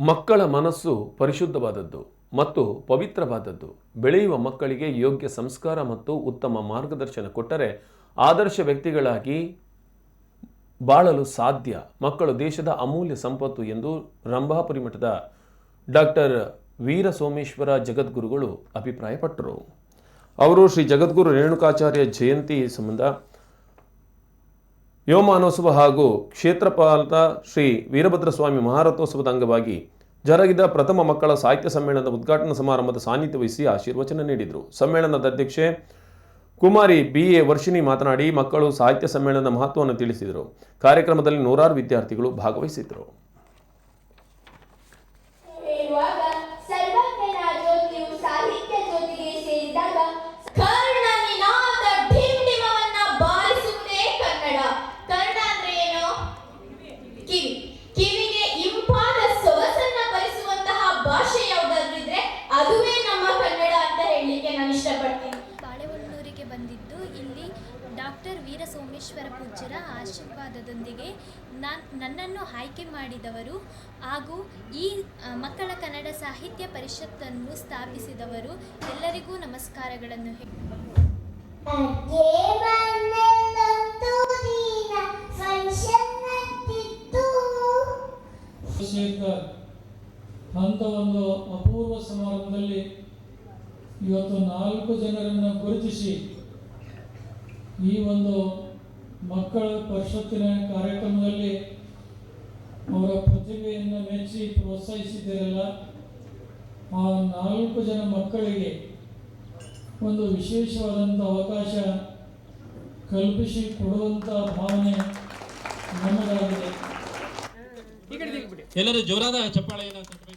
ಮಕ್ಕಳ ಮನಸ್ಸು ಪರಿಶುದ್ಧವಾದದ್ದು ಮತ್ತು ಪವಿತ್ರವಾದದ್ದು. ಬೆಳೆಯುವ ಮಕ್ಕಳಿಗೆ ಯೋಗ್ಯ ಸಂಸ್ಕಾರ ಮತ್ತು ಉತ್ತಮ ಮಾರ್ಗದರ್ಶನ ಕೊಟ್ಟರೆ ಆದರ್ಶ ವ್ಯಕ್ತಿಗಳಾಗಿ ಬಾಳಲು ಸಾಧ್ಯ. ಮಕ್ಕಳು ದೇಶದ ಅಮೂಲ್ಯ ಸಂಪತ್ತು ಎಂದು ರಂಭಾಪುರಿ ಮಠದ ಡಾಕ್ಟರ್ ವೀರ ಸೋಮೇಶ್ವರ ಜಗದ್ಗುರುಗಳು ಅಭಿಪ್ರಾಯಪಟ್ಟರು. ಅವರು ಶ್ರೀ ಜಗದ್ಗುರು ರೇಣುಕಾಚಾರ್ಯ ಜಯಂತಿ ಸಂಬಂಧ ಯೋಮಾನೋತ್ಸವ ಹಾಗೂ ಕ್ಷೇತ್ರಪಾಲತ ಶ್ರೀ ವೀರಭದ್ರಸ್ವಾಮಿ ಮಹಾರಥೋತ್ಸವದ ಅಂಗವಾಗಿ ಜರುಗಿದ ಪ್ರಥಮ ಮಕ್ಕಳ ಸಾಹಿತ್ಯ ಸಮ್ಮೇಳನದ ಉದ್ಘಾಟನಾ ಸಮಾರಂಭದ ಸಾನ್ನಿಧ್ಯ ವಹಿಸಿ ಆಶೀರ್ವಚನ ನೀಡಿದರು. ಸಮ್ಮೇಳನದ ಅಧ್ಯಕ್ಷೆ ಕುಮಾರಿ ಬಿ ಎ ವರ್ಷಿಣಿ ಮಾತನಾಡಿ, ಮಕ್ಕಳು ಸಾಹಿತ್ಯ ಸಮ್ಮೇಳನದ ಮಹತ್ವವನ್ನು ತಿಳಿಸಿದರು. ಕಾರ್ಯಕ್ರಮದಲ್ಲಿ ನೂರಾರು ವಿದ್ಯಾರ್ಥಿಗಳು ಭಾಗವಹಿಸಿದ್ದರು. ಡಾಕ್ಟರ್ ವೀರ ಸೋಮೇಶ್ವರ ಪೂಜ್ಯರ ಆಶೀರ್ವಾದದೊಂದಿಗೆ ನಾನ್, ನನ್ನನ್ನು ಆಯ್ಕೆ ಮಾಡಿದವರು ಹಾಗೂ ಈ ಮಕ್ಕಳ ಕನ್ನಡ ಸಾಹಿತ್ಯ ಪರಿಷತ್ತನ್ನು ಸ್ಥಾಪಿಸಿದವರು ಎಲ್ಲರಿಗೂ ನಮಸ್ಕಾರಗಳನ್ನು ಅಂತ ಒಂದು ಅಪೂರ್ವ ಸಮಾರಂಭದಲ್ಲಿ ಇವತ್ತು ನಾಲ್ಕು ಜನರನ್ನು ಗುರುತಿಸಿ ಈ ಒಂದು ಮಕ್ಕಳ ಪರಿಷತ್ತಿನ ಕಾರ್ಯಕ್ರಮದಲ್ಲಿ ಅವರ ಪ್ರತಿಭೆಯನ್ನು ಮೆಚ್ಚಿ ಪ್ರೋತ್ಸಾಹಿಸಿದ್ದೀರಲ್ಲ, ಆ ನಾಲ್ಕು ಜನ ಮಕ್ಕಳಿಗೆ ಒಂದು ವಿಶೇಷವಾದಂಥ ಅವಕಾಶ ಕಲ್ಪಿಸಿ ಕೊಡುವಂಥ ಭಾವನೆ ನಮ್ಮದಾಗಿದೆ ಎಲ್ಲರೂ ಜೋರಾದ ಚಪ್ಪಾಳೆ ತಟ್ಟಬೇಕು